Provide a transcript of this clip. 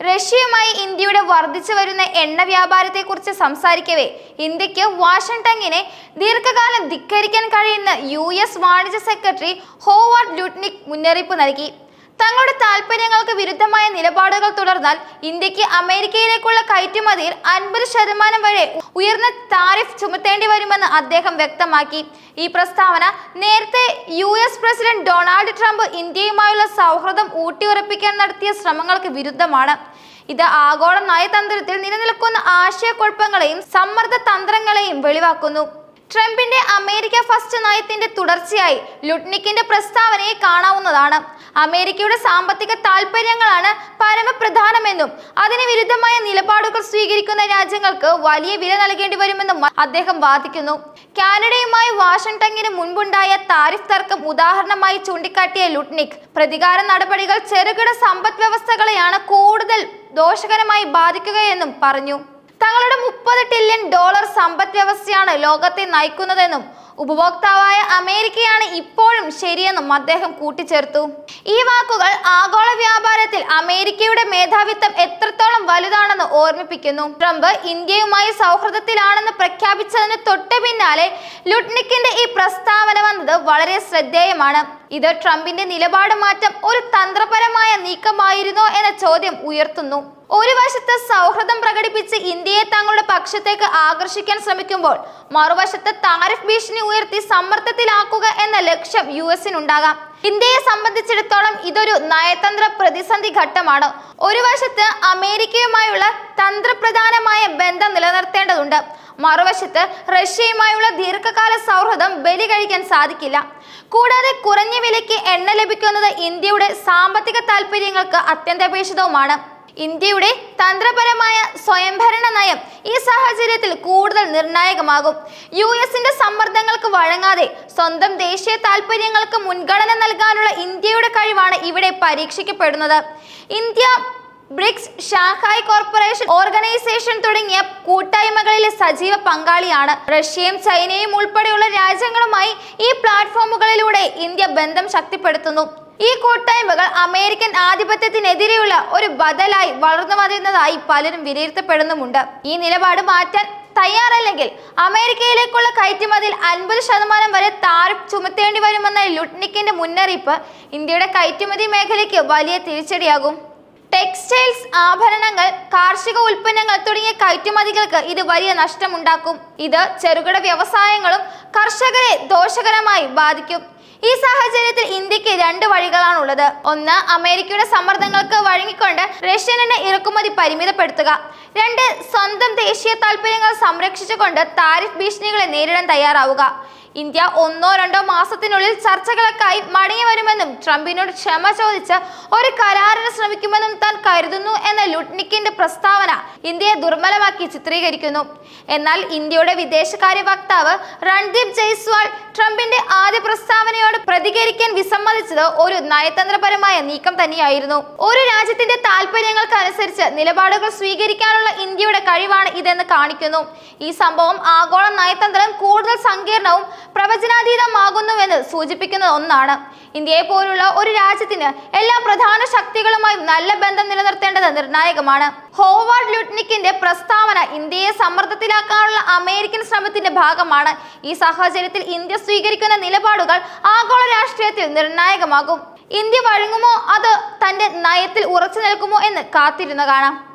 റഷ്യയുമായി ഇന്ത്യയുടെ വർദ്ധിച്ചു വരുന്ന എണ്ണ വ്യാപാരത്തെക്കുറിച്ച് സംസാരിക്കവേ. ഇന്ത്യയ്ക്ക് വാഷിംഗ്ടങ്ങിനെ ദീർഘകാലം ധിക്കരിക്കാൻ കഴിയുന്ന യു എസ് വാണിജ്യ സെക്രട്ടറി ഹോവാർഡ് ലുട്നിക് മുന്നറിയിപ്പ് നൽകി. തങ്ങളുടെ താൽപ്പര്യങ്ങൾക്ക് വിരുദ്ധമായ നിലപാടുകൾ തുടർന്നാൽ ഇന്ത്യയ്ക്ക് അമേരിക്കയിലേക്കുള്ള കയറ്റുമതിയിൽ അൻപത് ശതമാനം വരെ ഉയർന്ന താരിഫ് ചുമത്തേണ്ടി വരുമെന്ന് അദ്ദേഹം വ്യക്തമാക്കി. ഈ പ്രസ്താവന നേരത്തെ U S president Donald Trump ഇന്ത്യയുമായുള്ള സൗഹൃദം ഊട്ടിയുറപ്പിക്കാൻ നടത്തിയ ശ്രമങ്ങൾക്ക് വിരുദ്ധമാണ്. ഇത് ആഗോള നയതന്ത്രത്തിൽ നിലനിൽക്കുന്ന ആശയക്കുഴപ്പങ്ങളെയും സമ്മർദ്ദ തന്ത്രങ്ങളെയും വെളിവാക്കുന്നു. ട്രംപിന്റെ അമേരിക്ക ഫസ്റ്റ് നയത്തിന്റെ തുടർച്ചയായി ലുട്നിക്കിന്റെ പ്രസ്താവനയെ കാണാവുന്നതാണ്. അമേരിക്കയുടെ സാമ്പത്തിക താൽപര്യങ്ങളാണ് പരമപ്രധാനമെന്നും അതിന് വിരുദ്ധമായ നിലപാടുകൾ സ്വീകരിക്കുന്ന രാജ്യങ്ങൾക്ക് വലിയ വില നൽകേണ്ടി വരുമെന്നും അദ്ദേഹം വാദിക്കുന്നു. കാനഡയുമായി വാഷിംഗ്ടണിന് മുൻപുണ്ടായ താരിഫ് തർക്കം ഉദാഹരണമായി ചൂണ്ടിക്കാട്ടിയ ലുട്നിക് പ്രതികാര നടപടികൾ ചെറുകിട സമ്പദ് വ്യവസ്ഥകളെയാണ് കൂടുതൽ ദോഷകരമായി ബാധിക്കുകയെന്നും പറഞ്ഞു. തങ്ങളുടെ മുപ്പത് ട്രില്യൺ ഡോളർ സമ്പദ് വ്യവസ്ഥയാണ് ലോകത്തെ നയിക്കുന്നതെന്നും ഉപഭോക്താവായ അമേരിക്കയാണ് ഇപ്പോഴും ശരിയെന്നും അദ്ദേഹം കൂട്ടിച്ചേർത്തു. ഈ വാക്കുകൾ ആഗോള വ്യാപാരത്തിൽ അമേരിക്കയുടെ മേധാവിത്വം എത്രത്തോളം വലുതാണെന്ന് ഓർമ്മിപ്പിക്കുന്നു. ട്രംപ് ഇന്ത്യയുമായി സൗഹൃദത്തിലാണെന്ന് പ്രഖ്യാപിച്ചതിന് തൊട്ട് പിന്നാലെ ലുട്നിക്കിന്റെ ഈ പ്രസ്താവന വന്നത് വളരെ ശ്രദ്ധേയമാണ്. ഇത് ട്രംപിന്റെ നിലപാട് മാറ്റം ഒരു തന്ത്രപരമായ നീക്കമായിരുന്നോ എന്ന ചോദ്യം ഉയർത്തുന്നു. ഒരു വശത്ത് സൗഹൃദം പ്രകടിപ്പിച്ച് ഇന്ത്യയെ തങ്ങളുടെ പക്ഷത്തേക്ക് ആകർഷിക്കാൻ ശ്രമിക്കുമ്പോൾ മറുവശത്ത് താരിഫ് ഭീഷണി ഉയർത്തി സമ്മർദ്ദത്തിലാക്കുക എന്ന ലക്ഷ്യം യു എസിനുണ്ടാകാം ഇന്ത്യയെ സംബന്ധിച്ചിടത്തോളം ഇതൊരു നയതന്ത്ര പ്രതിസന്ധി ഘട്ടമാണ്. ഒരു വശത്ത് അമേരിക്കയുമായുള്ള തന്ത്രപ്രധാനമായ ബന്ധം നിലനിർത്തേണ്ടതുണ്ട്. മറുവശത്ത് റഷ്യയുമായുള്ള ദീർഘകാല സൗഹൃദം ബലി കഴിക്കാൻ സാധിക്കില്ല. കൂടാതെ കുറഞ്ഞ വിലയ്ക്ക് എണ്ണ ലഭിക്കുന്നത് ഇന്ത്യയുടെ സാമ്പത്തിക താൽപ്പര്യങ്ങൾക്ക് അത്യന്താപേക്ഷിതവുമാണ്. ഇന്ത്യയുടെ തന്ത്രപരമായ സ്വയംഭരണ നയം ഈ സാഹചര്യത്തിൽ കൂടുതൽ നിർണായകമാകും. യു എസിന്റെ സമ്മർദ്ദങ്ങൾക്ക് വഴങ്ങാതെ സ്വന്തം ദേശീയ താൽപര്യങ്ങൾക്ക് മുൻഗണന നൽകാനുള്ള ഇന്ത്യയുടെ കഴിവാണ് ഇവിടെ പരീക്ഷിക്കപ്പെടുന്നത്. India BRICS Shanghai corporation organisation തുടങ്ങിയ കൂട്ടായ്മകളിലെ സജീവ പങ്കാളിയാണ്. റഷ്യയും ചൈനയും ഉൾപ്പെടെയുള്ള രാജ്യങ്ങളുമായി ഈ പ്ലാറ്റ്ഫോമുകളിലൂടെ ഇന്ത്യ ബന്ധം ശക്തിപ്പെടുത്തുന്നു. ഈ കൂട്ടായ്മകൾ അമേരിക്കൻ ആധിപത്യത്തിനെതിരെയുള്ള ഒരു ബദലായി വളർന്നു വരുന്നതായി പലരും വിലയിരുത്തപ്പെടുന്നുമുണ്ട്. ഈ നിലപാട് മാറ്റാൻ തയ്യാറല്ലെങ്കിൽ അമേരിക്കയിലേക്കുള്ള കയറ്റുമതിയിൽ അൻപത് ശതമാനം വരെ താരിഫ് ചുമത്തേണ്ടി വരുമെന്ന ലുട്നിക്കിന്റെ മുന്നറിയിപ്പ് ഇന്ത്യയുടെ കയറ്റുമതി മേഖലയ്ക്ക് വലിയ തിരിച്ചടിയാകും. ടെക്സ്റ്റൈൽസ് ആഭരണങ്ങൾ കാർഷിക ഉൽപ്പന്നങ്ങൾ തുടങ്ങിയ കയറ്റുമതികൾക്ക് ഇത് വലിയ നഷ്ടമുണ്ടാക്കും. ഇത് ചെറുകിട വ്യവസായങ്ങളും കർഷകരെ ദോഷകരമായി ബാധിക്കും. ഈ സാഹചര്യത്തിൽ ഇന്ത്യയ്ക്ക് രണ്ട് വഴികളാണുള്ളത്. ഒന്ന് അമേരിക്കയുടെ സമ്മർദ്ദങ്ങൾക്ക് വഴങ്ങിക്കൊണ്ട് റഷ്യൻ ഇറക്കുമതി പരിമിതപ്പെടുത്തുക. രണ്ട് സ്വന്തം ദേശീയ താൽപ്പര്യങ്ങൾ സംരക്ഷിച്ചുകൊണ്ട് താരിഫ് ഭീഷണികളെ നേരിടാൻ തയ്യാറാവുക. ഇന്ത്യ ഒന്നോ രണ്ടോ മാസത്തിനുള്ളിൽ ചർച്ചകൾക്കായി മടങ്ങി വരുമെന്നും ട്രംപിനോട് ക്ഷമ ചോദിച്ച് ഒരു കരാറിന് ശ്രമിക്കുമെന്നും താൻ കരുതുന്നു എന്ന ലുട്നിക്കിന്റെ പ്രസ്താവന ഇന്ത്യയെ ദുർബലമാക്കി ചിത്രീകരിക്കുന്നു. എന്നാൽ ഇന്ത്യയുടെ വിദേശകാര്യ വക്താവ് രൺദീപ് ജയ്സ്വാൾ ട്രംപിന്റെ ആദ്യ പ്രസ്താവനയോട് പ്രതികരിക്കാൻ വിസമ്മതിച്ചത് ഒരു നയതന്ത്രപരമായ നീക്കം തന്നെയായിരുന്നു. ഒരു രാജ്യത്തിന്റെ താല്പര്യങ്ങൾക്ക് അനുസരിച്ച് നിലപാടുകൾ സ്വീകരിക്കാനുള്ള ഇന്ത്യയുടെ കഴിവാണ് ഇതെന്ന് കാണിക്കുന്നു. ഈ സംഭവം ആഗോള നയതന്ത്രം കൂടുതൽ സങ്കീർണവും പ്രവചനാതീതമാകുന്നുവെന്ന് സൂചിപ്പിക്കുന്ന ഒന്നാണ്. ഇന്ത്യയെ പോലുള്ള ഒരു രാജ്യത്തിന് എല്ലാ പ്രധാന ശക്തികളുമായും നല്ല ബന്ധം നിലനിർത്തേണ്ടത് നിർണായകമാണ്. ഹോവാർഡ് ലുട്നിക്കിന്റെ പ്രസ്താവന ഇന്ത്യയെ സമ്മർദ്ദത്തിലാക്കാനുള്ള അമേരിക്കൻ ശ്രമത്തിന്റെ ഭാഗമാണ്. ഈ സാഹചര്യത്തിൽ ഇന്ത്യ സ്വീകരിക്കുന്ന നിലപാടുകൾ ആഗോള രാഷ്ട്രീയത്തിൽ നിർണായകമാകും. ഇന്ത്യ വഴങ്ങുമോ? അത് തന്റെ നയത്തിൽ ഉറച്ചു നിൽക്കുമോ എന്ന് കാത്തിരുന്ന് കാണാം.